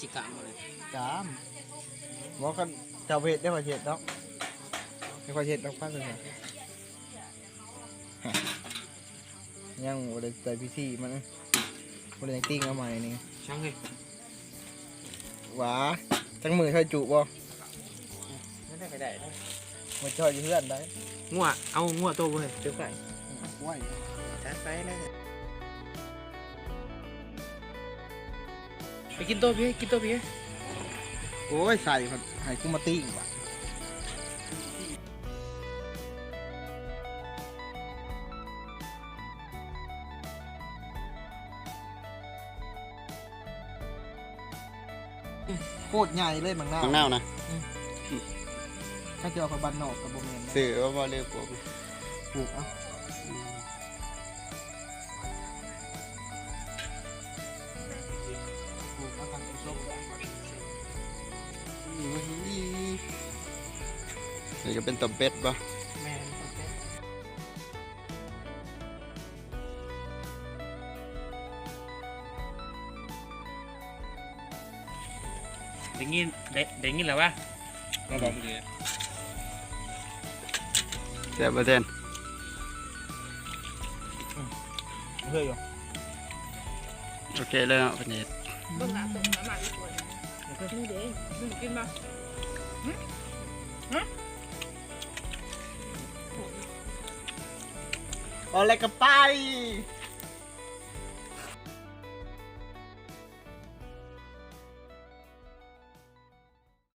สิกะมาเลยจามบอกกันเจ้าเพชรได้ประเทศเนาะไม่ประเทศต้องพักเลยนะยังบริใจพิธีมันบริใจติ้งเอาใหม่นี่ช่างเลยหวาจังมือช่วยจุบ่ไม่ได้ไปได้ได้มาช่วยอยู่เพื่อนได้งัวเอางัวโตเว้ยเดี๋ยวไปไหวจัดไปเลย ไปกินโต๊ะพี่กินโต๊ะพี่โอ้ยใส่มันให้กูมาติ้งว่ะโคตรใหญ่เลยมังหน้าข้างหน้านะถ้าจะเอาไปบันนอกกับโบเมนนะสื่อว่าบ่เรียกผมปลูกเอะ นี่ก็เป็นตบเป็ดปะแม่ได้ยินได้ได้ยินแล้ววะมาบอกแซ่บประเทนเฮ้ยอยู่โอเคเลยเนาะประเทศเบิ่งหน้าตรงน้ำมันสวยนี่เด้มึงกินมา เอาอะไรกันไป